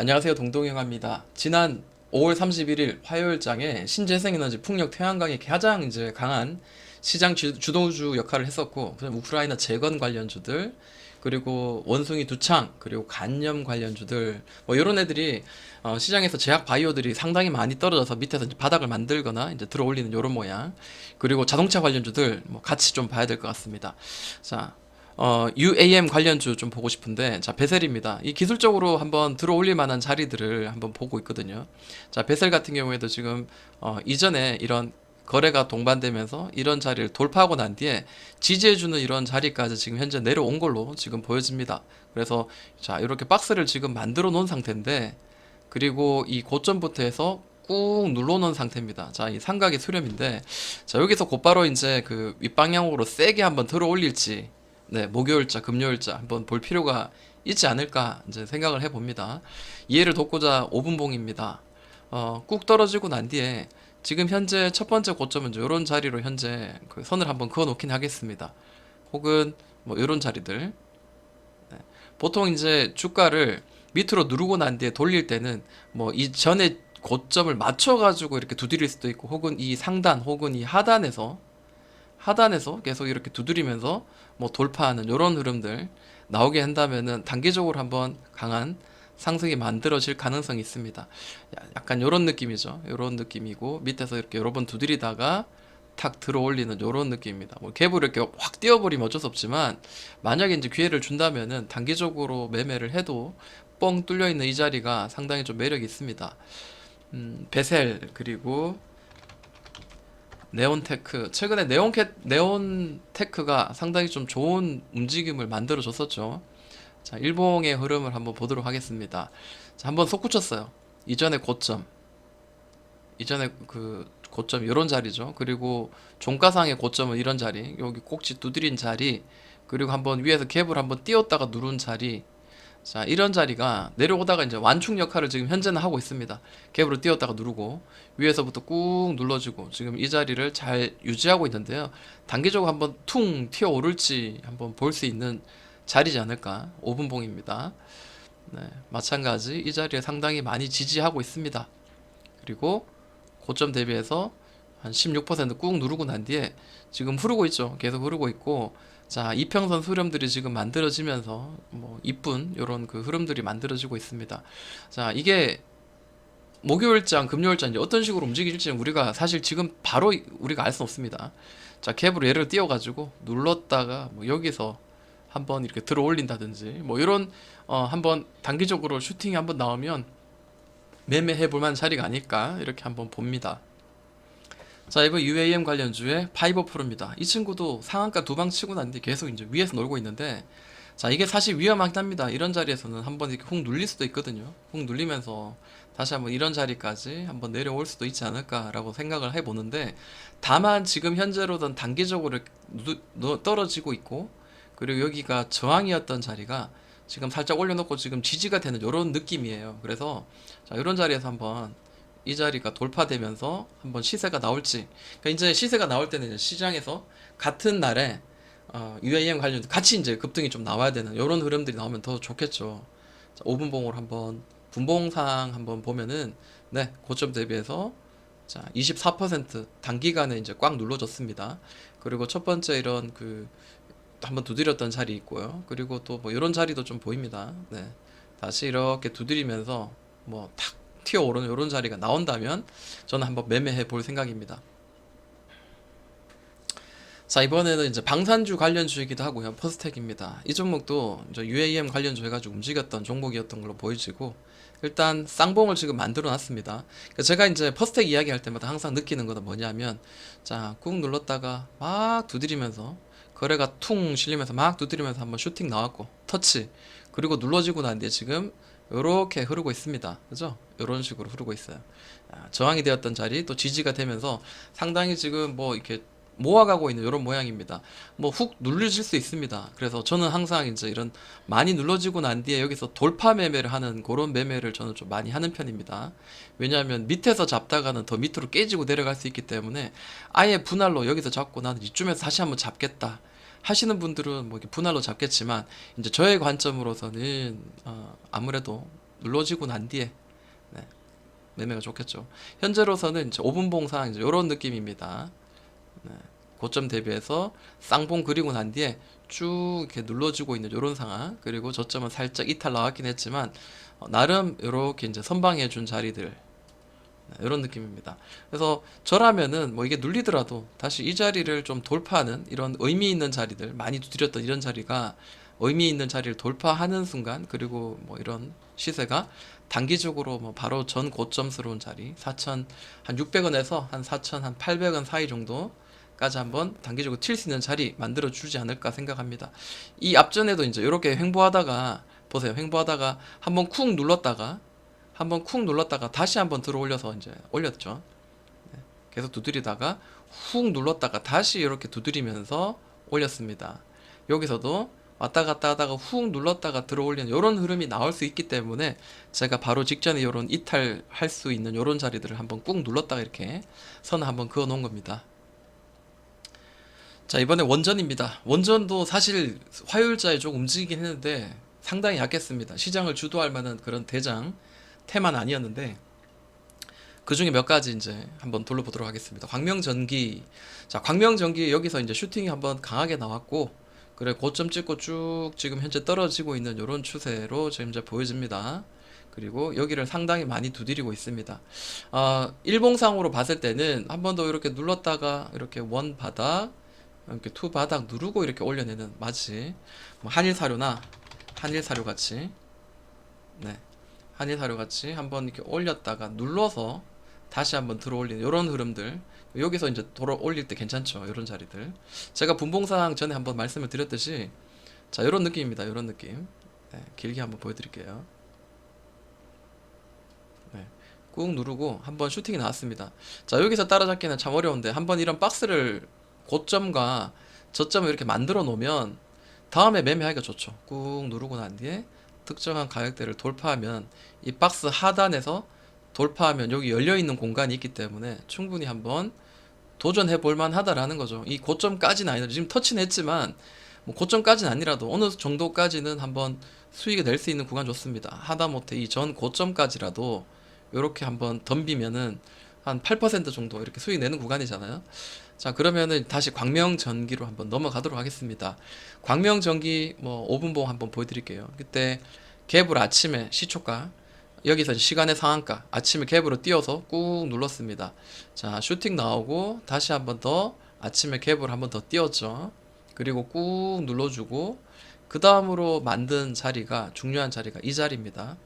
안녕하세요 동동영화입니다. 지난 5월 31일 화요일장에 신재생에너지 풍력 태양광이 가장 이제 강한 시장 주- 주도주 역할을 했었고 그다음 우크라이나 재건 관련주들 그리고 원숭이 두창 그리고 간염 관련주들 뭐 이런 애들이 어, 시장에서 제약 바이오들이 상당히 많이 떨어져서 밑에서 이제 바닥을 만들거나 이제 들어올리는 이런 모양 그리고 자동차 관련주들 뭐 같이 좀 봐야 될 것 같습니다. 자 어, UAM 관련주 좀 보고 싶은데, 자, 베셀입니다. 이 기술적으로 한번 들어올릴 만한 자리들을 한번 보고 있거든요. 자, 베셀 같은 경우에도 지금, 어, 이전에 이런 거래가 동반되면서 이런 자리를 돌파하고 난 뒤에 지지해주는 이런 자리까지 지금 현재 내려온 걸로 지금 보여집니다. 그래서, 자, 이렇게 박스를 지금 만들어 놓은 상태인데, 그리고 이 고점부터 해서 꾹 눌러 놓은 상태입니다. 자, 이 삼각의 수렴인데, 자, 여기서 곧바로 이제 그 윗방향으로 세게 한번 들어 올릴지, 네, 목요일자, 금요일자 한번 볼 필요가 있지 않을까 이제 생각을 해봅니다. 이해를 돕고자 5분봉입니다. 어, 꾹 떨어지고 난 뒤에 지금 현재 첫 번째 고점은 이런 자리로 현재 그 선을 한번 그어 놓긴 하겠습니다. 혹은 뭐 이런 자리들. 네. 보통 이제 주가를 밑으로 누르고 난 뒤에 돌릴 때는 뭐 이 전에 고점을 맞춰가지고 이렇게 두드릴 수도 있고 혹은 이 상단 혹은 이 하단에서 하단에서 계속 이렇게 두드리면서 뭐 돌파하는 이런 흐름들 나오게 한다면은 단기적으로 한번 강한 상승이 만들어질 가능성이 있습니다. 야- 약간 이런 느낌이죠. 이런 느낌이고 밑에서 이렇게 여러 번 두드리다가 탁 들어 올리는 이런 느낌입니다. 뭐 갭을 이렇게 확 띄워버리면 어쩔 수 없지만 만약에 이제 기회를 준다면은 단기적으로 매매를 해도 뻥 뚫려 있는 이 자리가 상당히 좀 매력이 있습니다. 음, 베셀 그리고 네온테크 최근에 네온캐 네온테크가 상당히 좀 좋은 움직임을 만들어 줬었죠. 자, 일봉의 흐름을 한번 보도록 하겠습니다. 자, 한번 솟구쳤어요. 이전에 고점. 이전에 그 고점 이런 자리죠. 그리고 종가상의 고점은 이런 자리. 여기 꼭지 두드린 자리. 그리고 한번 위에서 갭을 한번 띄웠다가 누른 자리. 자, 이런 자리가 내려오다가 이제 완충 역할을 지금 현재는 하고 있습니다. 갭으로 띄웠다가 누르고 위에서부터 꾹 눌러주고 지금 이 자리를 잘 유지하고 있는데요. 단기적으로 한번 퉁 튀어 오를지 한번 볼 수 있는 자리지 않을까. 5분봉입니다. 네, 마찬가지 이 자리에 상당히 많이 지지하고 있습니다. 그리고 고점 대비해서 한 16%꾹 누르고 난 뒤에 지금 흐르고 있죠. 계속 흐르고 있고 자, 이평선 수렴들이 지금 만들어지면서 뭐 이쁜 요런 그 흐름들이 만들어지고 있습니다. 자, 이게 목요일장, 금요일장 이제 어떤 식으로 움직일지는 우리가 사실 지금 바로 우리가 알 수 없습니다. 자, 캡으로 얘를 띄워가지고 눌렀다가 뭐 여기서 한번 이렇게 들어 올린다든지 뭐 이런 어 한번 단기적으로 슈팅이 한번 나오면 매매해 볼 만한 자리가 아닐까 이렇게 한번 봅니다. 자, 이번 UAM 관련주의 파이버 프로입니다. 이 친구도 상한가 두 방 치고 난 뒤 계속 이제 위에서 놀고 있는데 자, 이게 사실 위험하긴 합니다. 이런 자리에서는 한번 이렇게 훅 눌릴 수도 있거든요. 훅 눌리면서 다시 한번 이런 자리까지 한번 내려올 수도 있지 않을까라고 생각을 해보는데 다만 지금 현재로는 단기적으로 떨어지고 있고 그리고 여기가 저항이었던 자리가 지금 살짝 올려놓고 지금 지지가 되는 이런 느낌이에요. 그래서 자, 이런 자리에서 한번 이 자리가 돌파되면서 한번 시세가 나올지 그러니까 이제 시세가 나올 때는 시장에서 같은 날에 어, UAM 관련 같이 이제 급등이 좀 나와야 되는 이런 흐름들이 나오면 더 좋겠죠. 자, 5분봉으로 한번 분봉상 한번 보면은 네 고점 대비해서 자 24% 단기간에 이제 꽉 눌러졌습니다. 그리고 첫 번째 이런 그 한번 두드렸던 자리 있고요. 그리고 또 뭐 이런 자리도 좀 보입니다. 네 다시 이렇게 두드리면서 뭐 탁 튀어오르는 이런 자리가 나온다면 저는 한번 매매해 볼 생각입니다. 자 이번에는 이제 방산주 관련 주이기도 하고요. 퍼스텍입니다. 이 종목도 이제 UAM 관련 주 해가지고 움직였던 종목이었던 걸로 보여지고 일단 쌍봉을 지금 만들어 놨습니다. 그러니까 제가 이제 퍼스텍 이야기할 때마다 항상 느끼는 거는 뭐냐면 자 꾹 눌렀다가 막 두드리면서 거래가 퉁 실리면서 막 두드리면서 한번 슈팅 나왔고 터치 그리고 눌러지고 난 뒤에 지금 이렇게 흐르고 있습니다 그죠 이런 식으로 흐르고 있어요 아, 저항이 되었던 자리 또 지지가 되면서 상당히 지금 뭐 이렇게 모아가고 있는 이런 모양입니다. 뭐 훅 눌러질 수 있습니다. 그래서 저는 항상 이제 이런 많이 눌러지고 난 뒤에 여기서 돌파 매매를 하는 그런 매매를 저는 좀 많이 하는 편입니다. 왜냐하면 밑에서 잡다가는 더 밑으로 깨지고 내려갈 수 있기 때문에 아예 분할로 여기서 잡고 나는 이쯤에서 다시 한번 잡겠다. 하시는 분들은 뭐 이렇게 분할로 잡겠지만 이제 저의 관점으로서는 어, 아무래도 눌러지고 난 뒤에 네, 매매가 좋겠죠. 현재로서는 이제 5분 봉상 이제 이런 느낌입니다. 네, 고점 대비해서 쌍봉 그리고 난 뒤에 쭉 이렇게 눌러지고 있는 이런 상황 그리고 저점은 살짝 이탈 나왔긴 했지만 어, 나름 이렇게 이제 선방해 준 자리들 이런 느낌입니다. 그래서 저라면은 뭐 이게 눌리더라도 다시 이 자리를 좀 돌파하는 이런 의미 있는 자리들 많이 두드렸던 이런 자리가 의미 있는 자리를 돌파하는 순간 그리고 뭐 이런 시세가 단기적으로 뭐 바로 전 고점스러운 자리 4천 한 600원에서 한 4천 한 800원 사이 정도 까지 한번 단기적으로 튈 수 있는 자리 만들어 주지 않을까 생각합니다. 이 앞전에도 이제 이렇게 횡보하다가 보세요. 횡보하다가 한번 쿵 눌렀다가 한번 쿵 눌렀다가 다시 한번 들어 올려서 이제 올렸죠. 네, 계속 두드리다가 훅 눌렀다가 다시 이렇게 두드리면서 올렸습니다. 여기서도 왔다 갔다 하다가 훅 눌렀다가 들어 올리는 이런 흐름이 나올 수 있기 때문에 제가 바로 직전에 이런 이탈할 수 있는 이런 자리들을 한번 꾹 눌렀다가 이렇게 선을 한번 그어 놓은 겁니다. 자 이번에 원전입니다. 원전도 사실 화요일자에 좀 움직이긴 했는데 상당히 약했습니다. 시장을 주도할 만한 그런 대장 테마는 아니었는데 그 중에 몇 가지 이제 한번 돌려보도록 하겠습니다. 광명전기. 자, 광명전기 여기서 이제 슈팅이 한번 강하게 나왔고, 그래, 고점 찍고 쭉 지금 현재 떨어지고 있는 이런 추세로 지금 이제 보여집니다. 그리고 여기를 상당히 많이 두드리고 있습니다. 아, 일봉상으로 봤을 때는 한 번 더 이렇게 눌렀다가 이렇게 원 바닥, 이렇게 투 바닥 누르고 이렇게 올려내는 마치 뭐 한일 사료나 한일 사료 같이 네. 한일사료 같이 한번 이렇게 올렸다가 눌러서 다시 한번 들어 올리는 이런 흐름들. 여기서 이제 돌아 올릴 때 괜찮죠 이런 자리들. 제가 분봉상 전에 한번 말씀을 드렸듯이 자 이런 느낌입니다 이런 느낌. 네, 길게 한번 보여드릴게요. 네, 꾹 누르고 한번 슈팅이 나왔습니다. 자 여기서 따라잡기는 참 어려운데 한번 이런 박스를 고점과 저점을 이렇게 만들어 놓으면 다음에 매매하기가 좋죠. 꾹 누르고 난 뒤에 특정한 가격대를 돌파하면 이 박스 하단에서 돌파하면 여기 열려 있는 공간이 있기 때문에 충분히 한번 도전해 볼 만하다라는 거죠. 이 고점까지는 아니라 지금 터치는 했지만 뭐 고점까지는 아니라도 어느 정도까지는 한번 수익이 낼수 있는 구간 좋습니다. 하다못해 이 전 고점까지라도 이렇게 한번 덤비면은 한 8% 정도 이렇게 수익 내는 구간이잖아요. 자, 그러면은 다시 광명전기로 한번 넘어가도록 하겠습니다. 광명전기 뭐 5분봉 한번 보여드릴게요. 그때 갭을 아침에 시초가 여기서 시간의 상한가 아침에 갭으로 띄워서 꾹 눌렀습니다. 자, 슈팅 나오고 다시 한번 더 아침에 갭을 한번 더 띄웠죠. 그리고 꾹 눌러주고 그 다음으로 만든 자리가 중요한 자리가 이 자리입니다.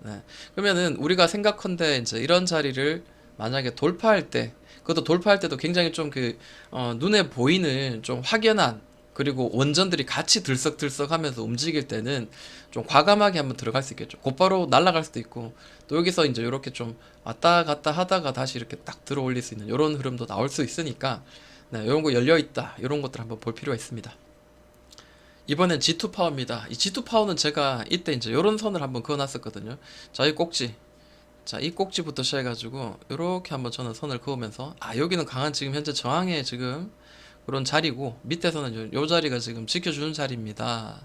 네. 그러면은 우리가 생각컨대 이제 이런 자리를 만약에 돌파할 때 그것도 돌파할 때도 굉장히 좀 그 어, 눈에 보이는 좀 확연한 그리고 원전들이 같이 들썩들썩하면서 움직일 때는 좀 과감하게 한번 들어갈 수 있겠죠. 곧바로 날아갈 수도 있고 또 여기서 이제 이렇게 좀 왔다 갔다 하다가 다시 이렇게 딱 들어 올릴 수 있는 이런 흐름도 나올 수 있으니까 네, 이런 거 열려 있다 이런 것들 한번 볼 필요가 있습니다. 이번엔 G2 파워입니다. 이 G2 파워는 제가 이때 이제 이런 선을 한번 그어놨었거든요. 자, 이 꼭지. 자, 이 꼭지부터 시작해가지고 이렇게 한번 저는 선을 그으면서 아 여기는 강한 지금 현재 저항의 지금 그런 자리고 밑에서는 요, 요 자리가 지금 지켜주는 자리입니다.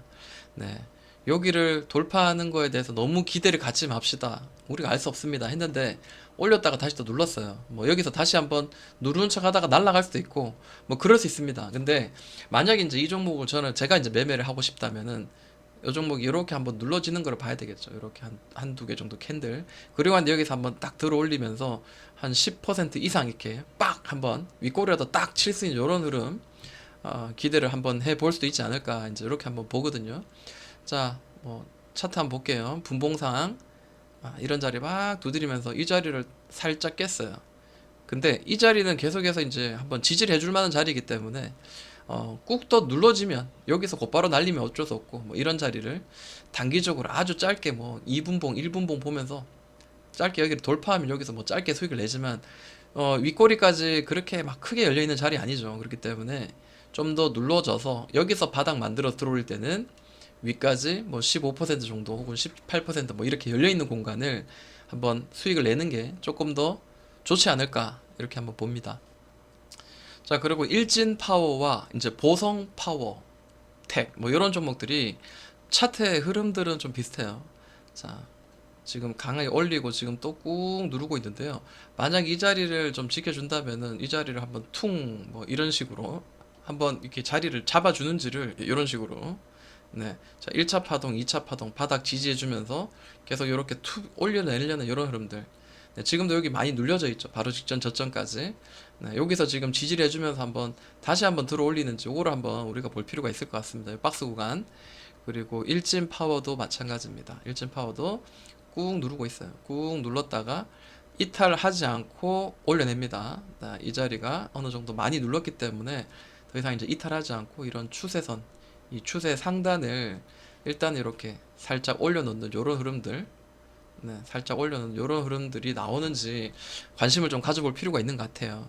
네. 여기를 돌파하는 거에 대해서 너무 기대를 갖지 맙시다. 우리가 알 수 없습니다. 했는데 올렸다가 다시 또 눌렀어요. 뭐 여기서 다시 한번 누르는 척 하다가 날아갈 수도 있고 뭐 그럴 수 있습니다. 근데 만약에 이제 이 종목을 저는 제가 이제 매매를 하고 싶다면은 이 종목이 이렇게 한번 눌러지는 걸 봐야 되겠죠. 이렇게 한, 한 두 개 정도 캔들. 그리고 한 여기서 한번 딱 들어 올리면서 한 10% 이상 이렇게 빡 한번 윗꼬리라도 딱 칠 수 있는 이런 흐름 어, 기대를 한번 해 볼 수도 있지 않을까 이제 이렇게 한번 보거든요. 자, 뭐 차트 한번 볼게요. 분봉상 아, 이런 자리 막 두드리면서 이 자리를 살짝 깼어요. 근데 이 자리는 계속해서 이제 한번 지지를 해줄 만한 자리이기 때문에 어, 꾹 더 눌러지면 여기서 곧바로 날리면 어쩔 수 없고 뭐 이런 자리를 단기적으로 아주 짧게 뭐 2분봉, 1분봉 보면서 짧게 여기를 돌파하면 여기서 뭐 짧게 수익을 내지만 어, 윗꼬리까지 그렇게 막 크게 열려 있는 자리 아니죠. 그렇기 때문에 좀 더 눌러져서 여기서 바닥 만들어 들어올 때는 위까지 뭐 15% 정도 혹은 18%뭐 이렇게 열려 있는 공간을 한번 수익을 내는 게 조금 더 좋지 않을까 이렇게 한번 봅니다. 자, 그리고 일진 파워와 이제 보성 파워, 텍, 뭐 이런 종목들이 차트의 흐름들은 좀 비슷해요. 자, 지금 강하게 올리고 지금 또 꾹 누르고 있는데요. 만약 이 자리를 좀 지켜준다면은 이 자리를 한번 퉁 뭐 이런 식으로 한번 이렇게 자리를 잡아주는지를 이런 식으로 네. 자, 1차 파동, 2차 파동 바닥 지지해주면서 계속 이렇게 툭 올려내려는 이런 흐름들. 네, 지금도 여기 많이 눌려져 있죠. 바로 직전 저점까지. 네, 여기서 지금 지지를 해주면서 한번 다시 한번 들어 올리는지 요거를 한번 우리가 볼 필요가 있을 것 같습니다. 이 박스 구간. 그리고 일진 파워도 마찬가지입니다. 일진 파워도 꾹 누르고 있어요. 꾹 눌렀다가 이탈하지 않고 올려냅니다. 자, 이 자리가 어느 정도 많이 눌렀기 때문에 더 이상 이제 이탈하지 않고 이런 추세선, 이 추세 상단을 일단 이렇게 살짝 올려놓는 이런 흐름들, 네, 살짝 올려놓는 이런 흐름들이 나오는지 관심을 좀 가져볼 필요가 있는 것 같아요.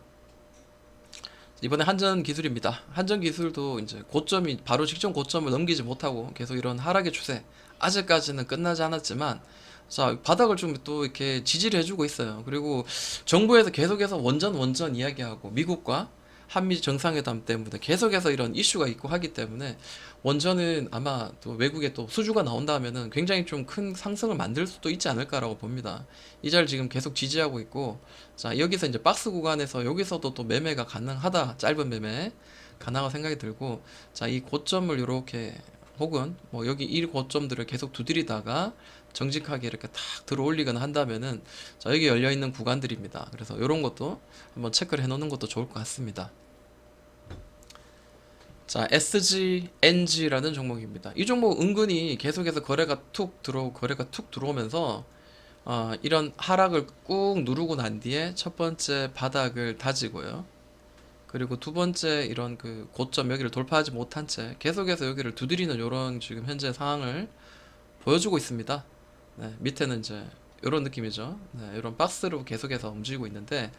이번에 한전 기술입니다. 한전 기술도 이제 고점이 바로 직전 고점을 넘기지 못하고 계속 이런 하락의 추세 아직까지는 끝나지 않았지만 자 바닥을 좀 또 이렇게 지지를 해주고 있어요. 그리고 정부에서 계속해서 원전 원전 이야기하고 미국과 한미 정상회담 때문에 계속해서 이런 이슈가 있고 하기 때문에 원전은 아마 또 외국에 또 수주가 나온다면은 굉장히 좀 큰 상승을 만들 수도 있지 않을까라고 봅니다. 이 자리를 지금 계속 지지하고 있고 자 여기서 이제 박스 구간에서 여기서도 또 매매가 가능하다 짧은 매매 가능한 생각이 들고 자 이 고점을 이렇게 혹은 뭐 여기 이 고점들을 계속 두드리다가 정직하게 이렇게 탁 들어 올리거나 한다면은 자 여기 열려 있는 구간들입니다. 그래서 이런 것도 한번 체크를 해 놓는 것도 좋을 것 같습니다. 자, SGNG라는 종목입니다. 이 종목 은근히 계속해서 거래가 툭 들어오고 거래가 툭 들어오면서 어, 이런 하락을 꾹 누르고 난 뒤에 첫 번째 바닥을 다지고요. 그리고 두 번째 이런 그 고점 여기를 돌파하지 못한 채 계속해서 여기를 두드리는 이런 지금 현재 상황을 보여주고 있습니다. 네, 밑에는 이제 이런 느낌이죠. 네, 이런 박스로 계속해서 움직이고 있는데,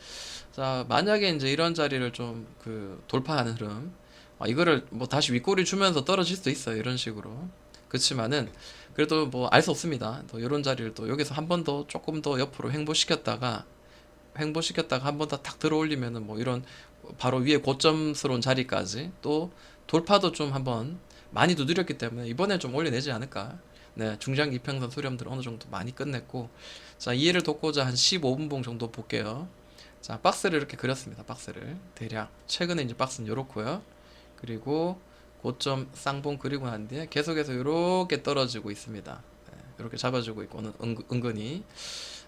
자 만약에 이제 이런 자리를 좀 그 돌파하는 흐름, 아, 이거를 뭐 다시 윗꼬리 주면서 떨어질 수도 있어요. 이런 식으로. 그렇지만은 그래도 뭐 알 수 없습니다. 또 이런 자리를 또 여기서 한 번 더 조금 더 옆으로 횡보시켰다가 횡보시켰다가 한 번 더 탁 들어 올리면은 뭐 이런 바로 위에 고점스러운 자리까지 또 돌파도 좀 한번 많이 두드렸기 때문에 이번에 좀 올려내지 않을까. 네, 중장기 이평선 수렴들 어느 정도 많이 끝냈고 자 이해를 돕고자 한 15분봉 정도 볼게요. 자 박스를 이렇게 그렸습니다. 박스를 대략 최근에 이제 박스는 요렇고요. 그리고 고점 쌍봉 그리고 난 뒤에 계속해서 이렇게 떨어지고 있습니다. 네, 이렇게 잡아주고 있고 은, 은, 은근히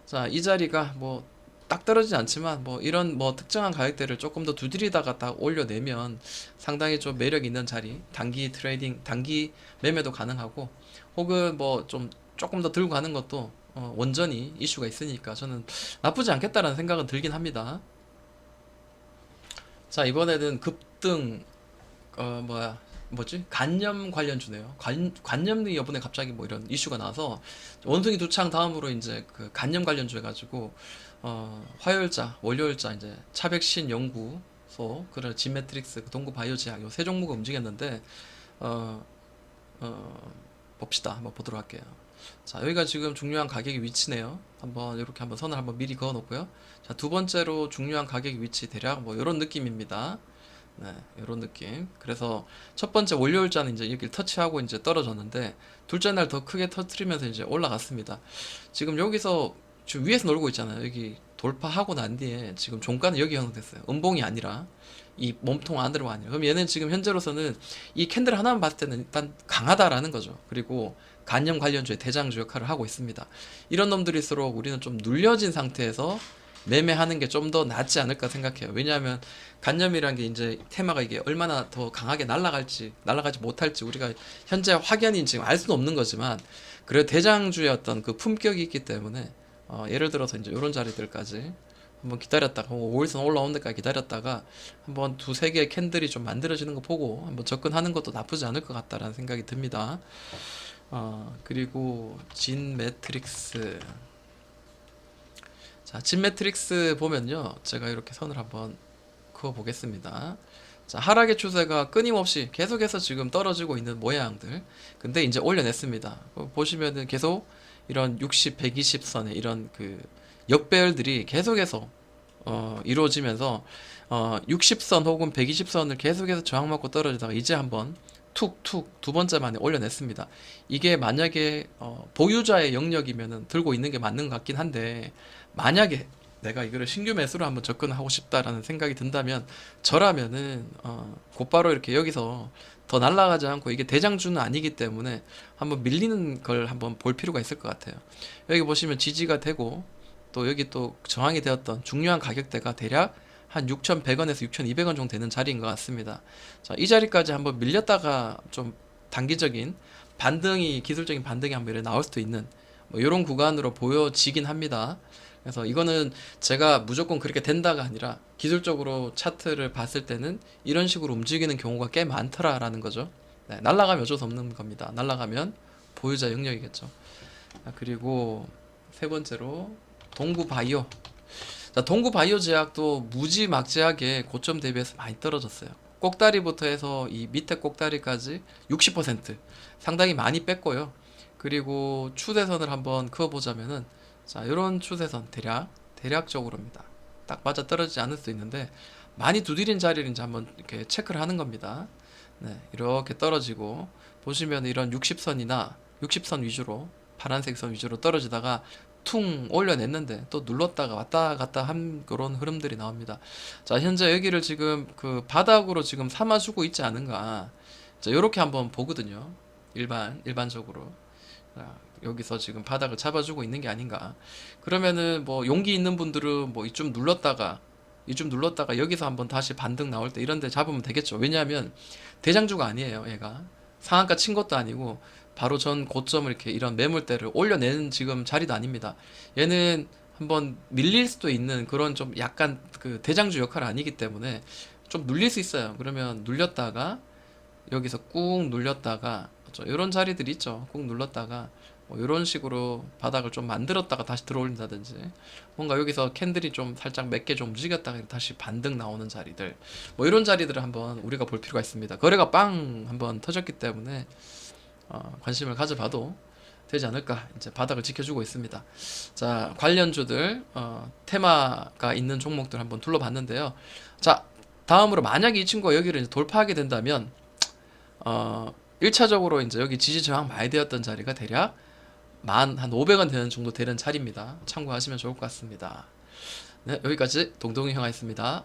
자 이 자리가 뭐 딱 떨어지지 않지만 뭐 이런 뭐 특정한 가격대를 조금 더 두드리다가 딱 올려내면 상당히 좀 매력 있는 자리 단기 트레이딩 단기 매매도 가능하고 혹은 뭐 좀 조금 더 들고 가는 것도 어, 원전이 이슈가 있으니까 저는 나쁘지 않겠다라는 생각은 들긴 합니다. 자 이번에는 급등 어 뭐야 뭐지 간염 관련 주네요. 관 관염이 이번에 갑자기 뭐 이런 이슈가 나서 원숭이 두창 다음으로 이제 그 간염 관련 주 해가지고 어 화요일자 월요일자 이제 차백신 연구소 그런 지메트릭스 그 동구 바이오제약 요세 종목을 움직였는데 어 어, 봅시다. 한번 보도록 할게요. 자, 여기가 지금 중요한 가격의 위치네요. 한번 이렇게 한번 선을 한번 미리 그어 놓고요. 자, 두 번째로 중요한 가격의 위치 대략 뭐 이런 느낌입니다. 네, 이런 느낌. 그래서 첫 번째 월요일자는 이제 여기를 터치하고 이제 떨어졌는데 둘째 날 더 크게 터트리면서 이제 올라갔습니다. 지금 여기서 지금 위에서 놀고 있잖아요. 여기 돌파하고 난 뒤에 지금 종가는 여기 형성됐어요. 음봉이 아니라 이 몸통 안으로 아니라. 그럼 얘는 지금 현재로서는 이 캔들 하나만 봤을 때는 일단 강하다라는 거죠. 그리고 간염 관련주의 대장주 역할을 하고 있습니다. 이런 놈들일수록 우리는 좀 눌려진 상태에서 매매하는 게 좀 더 낫지 않을까 생각해요. 왜냐하면 간염이란 게 이제 테마가 이게 얼마나 더 강하게 날아갈지 날아가지 못할지 우리가 현재 확연히 지금 알 수는 없는 거지만 그래 대장주의 어떤 그 품격이 있기 때문에 어, 예를 들어서 이제 이런 자리들까지 한번 기다렸다가 5일선 올라오는 데까지 기다렸다가 한번 두세 개의 캔들이 좀 만들어지는 거 보고 한번 접근하는 것도 나쁘지 않을 것 같다라는 생각이 듭니다. 어, 그리고 진 매트릭스 자, 진 매트릭스 보면요. 제가 이렇게 선을 한번 그어 보겠습니다. 자, 하락의 추세가 끊임없이 계속해서 지금 떨어지고 있는 모양들. 근데 이제 올려냈습니다. 어, 보시면은 계속 이런 60, 120선의 이런 그 역배열들이 계속해서 어, 이루어지면서 어, 60선 혹은 120선을 계속해서 저항 맞고 떨어지다가 이제 한번 툭툭 두 번째 만에 올려냈습니다. 이게 만약에 어, 보유자의 영역이면은 들고 있는 게 맞는 것 같긴 한데 만약에 내가 이거를 신규 매수로 한번 접근하고 싶다라는 생각이 든다면 저라면은 어, 곧바로 이렇게 여기서 더 날아가지 않고 이게 대장주는 아니기 때문에 한번 밀리는 걸 한번 볼 필요가 있을 것 같아요. 여기 보시면 지지가 되고 또 여기 또 저항이 되었던 중요한 가격대가 대략 한 6,100원에서 6,200원 정도 되는 자리인 것 같습니다. 자, 이 자리까지 한번 밀렸다가 좀 단기적인 반등이 기술적인 반등이 한번 나올 수도 있는 뭐 이런 구간으로 보여지긴 합니다. 그래서 이거는 제가 무조건 그렇게 된다가 아니라 기술적으로 차트를 봤을 때는 이런 식으로 움직이는 경우가 꽤 많더라라는 거죠. 네, 날라가면 어쩔 수 없는 겁니다. 날라가면 보유자 영역이겠죠. 아, 그리고 세 번째로 동구 바이오. 자, 동구 바이오 제약도 무지막지하게 고점 대비해서 많이 떨어졌어요. 꼭다리부터 해서 이 밑에 꼭다리까지 60% 상당히 많이 뺐고요. 그리고 추세선을 한번 그어보자면은 자, 이런 추세선 대략 대략적으로입니다. 딱 맞아 떨어지지 않을 수 있는데 많이 두드린 이제 한번 이렇게 체크를 하는 겁니다. 네, 이렇게 떨어지고 보시면 이런 60선이나 60선 위주로 파란색 선 위주로 떨어지다가 퉁 올려냈는데 또 눌렀다가 왔다 갔다 한 그런 흐름들이 나옵니다. 자, 현재 여기를 지금 그 바닥으로 지금 삼아주고 있지 않은가. 자, 요렇게 한번 보거든요. 일반, 일반적으로. 자, 여기서 지금 바닥을 잡아주고 있는 게 아닌가. 그러면은 뭐 용기 있는 분들은 뭐 이쯤 눌렀다가 이쯤 눌렀다가 여기서 한번 다시 반등 나올 때 이런 데 잡으면 되겠죠. 왜냐하면 대장주가 아니에요, 얘가. 상한가 친 것도 아니고 바로 전 고점을 이렇게 이런 매물대를 올려내는 지금 자리도 아닙니다. 얘는 한번 밀릴 수도 있는 그런 좀 약간 그 대장주 역할 아니기 때문에 좀 눌릴 수 있어요. 그러면 눌렸다가 여기서 꾹 눌렸다가 이런 자리들이 있죠. 꾹 눌렀다가 뭐 이런 식으로 바닥을 좀 만들었다가 다시 들어올린다든지 뭔가 여기서 캔들이 좀 살짝 몇 개 좀 움직였다가 다시 반등 나오는 자리들 뭐 이런 자리들을 한번 우리가 볼 필요가 있습니다. 거래가 빵 한번 터졌기 때문에 어, 관심을 가져봐도 되지 않을까 이제 바닥을 지켜주고 있습니다. 자 관련주들 어, 테마가 있는 종목들 한번 둘러봤는데요. 자 다음으로 만약에 이 친구가 여기를 돌파하게 된다면 어 1차적으로 이제 여기 지지 저항 많이 되었던 자리가 대략 만 한 500원 되는 정도 되는 자리입니다. 참고하시면 좋을 것 같습니다. 네, 여기까지 동동이 형아였습니다.